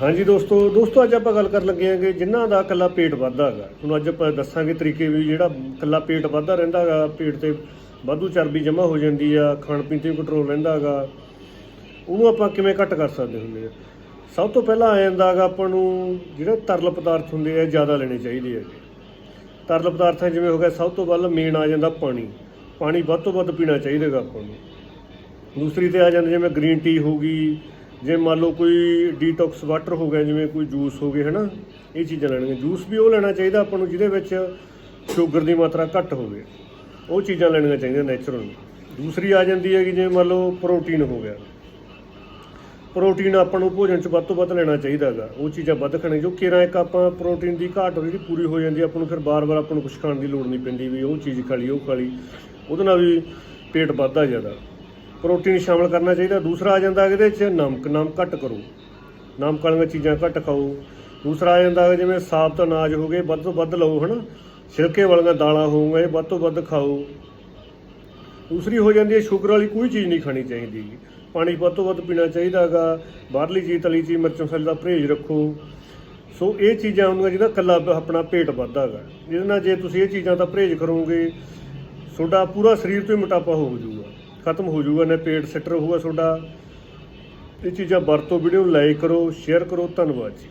ਹਾਂਜੀ ਦੋਸਤੋ ਦੋਸਤੋ ਅੱਜ ਆਪਾਂ ਗੱਲ ਕਰਨ ਲੱਗੇ ਹਾਂਗੇ ਜਿਨ੍ਹਾਂ ਦਾ ਕੱਲਾ ਪੇਟ ਵੱਧਦਾ ਹੈਗਾ। ਹੁਣ ਅੱਜ ਆਪਾਂ ਦੱਸਾਂਗੇ ਤਰੀਕੇ ਵੀ ਜਿਹੜਾ ਕੱਲਾ ਪੇਟ ਵੱਧਦਾ ਰਹਿੰਦਾ ਹੈਗਾ, ਪੇਟ ਤੇ ਵਾਧੂ ਚਰਬੀ ਜਮ੍ਹਾਂ ਹੋ ਜਾਂਦੀ ਆ, ਖਾਣ ਪੀਣ ਤੇ ਕੰਟਰੋਲ ਰਹਿੰਦਾ ਹੈਗਾ। ਉਹਨੂੰ ਆਪਾਂ ਕਿਵੇਂ ਘੱਟ ਕਰ ਸਕਦੇ ਹੁੰਦੇ ਆ? ਸਭ ਤੋਂ ਪਹਿਲਾਂ ਆ ਜਾਂਦਾ ਹੈਗਾ ਆਪਾਂ ਨੂੰ ਜਿਹੜੇ ਤਰਲ ਪਦਾਰਥ ਹੁੰਦੇ ਆ ਜ਼ਿਆਦਾ ਲੈਣੇ ਚਾਹੀਦੇ ਹੈਗੇ ਤਰਲ ਪਦਾਰਥਾਂ ਜਿਵੇਂ ਹੋ ਗਿਆ, ਸਭ ਤੋਂ ਪਹਿਲਾਂ ਮੇਨ ਆ ਜਾਂਦਾ ਪਾਣੀ। ਪਾਣੀ ਵੱਧ ਤੋਂ ਵੱਧ ਪੀਣਾ ਚਾਹੀਦਾ ਹੈਗਾ ਆਪਾਂ ਨੂੰ। ਦੂਸਰੀ ਤੇ ਆ ਜਾਂਦੇ ਜਿਵੇਂ ਗ੍ਰੀਨ ਟੀ ਹੋ ਗਈ ਜੇ ਮੰਨ ਲਓ ਕੋਈ ਡੀਟੌਕਸ ਵਾਟਰ ਹੋ ਗਿਆ, ਜਿਵੇਂ ਕੋਈ ਜੂਸ ਹੋ ਗਏ, ਹਨਾ, ਇਹ ਚੀਜ਼ਾਂ ਲੈਣੀਆਂ। ਜੂਸ ਵੀ ਉਹ ਲੈਣਾ ਚਾਹੀਦਾ ਆਪਾਂ ਨੂੰ, ਜਿਹਦੇ ਵਿੱਚ ਸ਼ੂਗਰ ਦੀ ਮਾਤਰਾ ਘੱਟ ਹੋਵੇ। ਉਹ ਚੀਜ਼ਾਂ ਲੈਣੀਆਂ ਚਾਹੀਦੀਆਂ ਨੈਚੁਰਲ ਦੂਸਰੀ ਆ ਜਾਂਦੀ ਹੈ ਕਿ ਜਿਵੇਂ ਮੰਨ ਲਓ ਪ੍ਰੋਟੀਨ ਹੋ ਗਿਆ। ਪ੍ਰੋਟੀਨ ਆਪਾਂ ਨੂੰ ਭੋਜਨ ਚ ਵੱਧ ਤੋਂ ਵੱਧ ਲੈਣਾ ਚਾਹੀਦਾ ਹੈਗਾ। ਉਹ ਚੀਜ਼ਾਂ ਵੱਧ ਖਾਣੇ ਜੋ ਕਿਰਾਂ ਇੱਕ ਆਪਾਂ ਪ੍ਰੋਟੀਨ ਦੀ ਘਾਟ ਜਿਹੜੀ ਪੂਰੀ ਹੋ ਜਾਂਦੀ ਆਪਾਂ ਨੂੰ ਫਿਰ ਬਾਰ-ਬਾਰ ਆਪਾਂ ਨੂੰ ਕੁਝ ਖਾਣ ਦੀ ਲੋੜ ਨਹੀਂ ਪੈਂਦੀ ਵੀ ਉਹ ਚੀਜ਼ ਖਾ ਲਈ, ਉਹ ਖਾ ਲਈ। ਉਹਦੇ ਨਾਲ ਵੀ ਪੇਟ ਵੱਧਦਾ ਜ਼ਿਆਦਾ। ਪ੍ਰੋਟੀਨ ਸ਼ਾਮਲ ਕਰਨਾ ਚਾਹੀਦਾ, ਦੂਸਰਾ ਆ ਜਾਂਦਾ ਇਹਦੇ 'ਚ ਨਮਕ ਨਮਕ ਘੱਟ ਕਰੋ। ਨਮਕ ਵਾਲੀਆਂ ਚੀਜ਼ਾਂ ਘੱਟ ਖਾਓ। ਦੂਸਰਾ ਆ ਜਾਂਦਾ ਹੈ ਜਿਵੇਂ ਸਾਬਤ ਅਨਾਜ ਹੋ ਗਏ, ਵੱਧ ਤੋਂ ਵੱਧ ਲਓ, ਹਨਾ। ਛਿਲਕੇ ਵਾਲੀਆਂ ਦਾਲਾਂ ਹੋਊਗਾ ਇਹ ਵੱਧ ਤੋਂ ਵੱਧ ਖਾਓ। ਦੂਸਰੀ ਹੋ ਜਾਂਦੀ ਹੈ, ਸ਼ੂਗਰ ਵਾਲੀ ਕੋਈ ਚੀਜ਼ ਨਹੀਂ ਖਾਣੀ ਚਾਹੀਦੀ। ਪਾਣੀ ਵੱਧ ਤੋਂ ਵੱਧ ਪੀਣਾ ਚਾਹੀਦਾ ਹੈਗਾ। ਬਾਹਰਲੀ ਚੀਜ਼, ਤਲੀ ਚੀਜ਼, ਮਿਰਚ, ਮਸਾਲੇ ਦਾ ਪਰਹੇਜ਼ ਰੱਖੋ। ਸੋ ਇਹ ਚੀਜ਼ਾਂ ਹੁੰਦੀਆਂ ਜਿਹਦਾ ਕੱਲਾ ਆਪਣਾ ਪੇਟ ਵੱਧਦਾ ਹੈਗਾ। ਜਿਹਦੇ ਨਾਲ ਜੇ ਤੁਸੀਂ ਇਹ ਚੀਜ਼ਾਂ ਦਾ ਪਰਹੇਜ਼ ਕਰੋਗੇ, ਤੁਹਾਡਾ ਪੂਰਾ ਸਰੀਰ ਤੋਂ ਹੀ ਮੋਟਾਪਾ ਹੋ ਜਾਊਗਾ। ਖਤਮ ਹੋ ਜਾਊਗਾ, ਨਾ ਪੇਟ ਸਿੱਟ ਹੋਊਗਾ ਤੁਹਾਡਾ। ਇਹ ਚੀਜ਼ਾਂ ਵਰਤੋ ਵੀਡੀਓ ਨੂੰ ਲਾਈਕ ਕਰੋ ਸ਼ੇਅਰ ਕਰੋ, ਧੰਨਵਾਦ ਜੀ।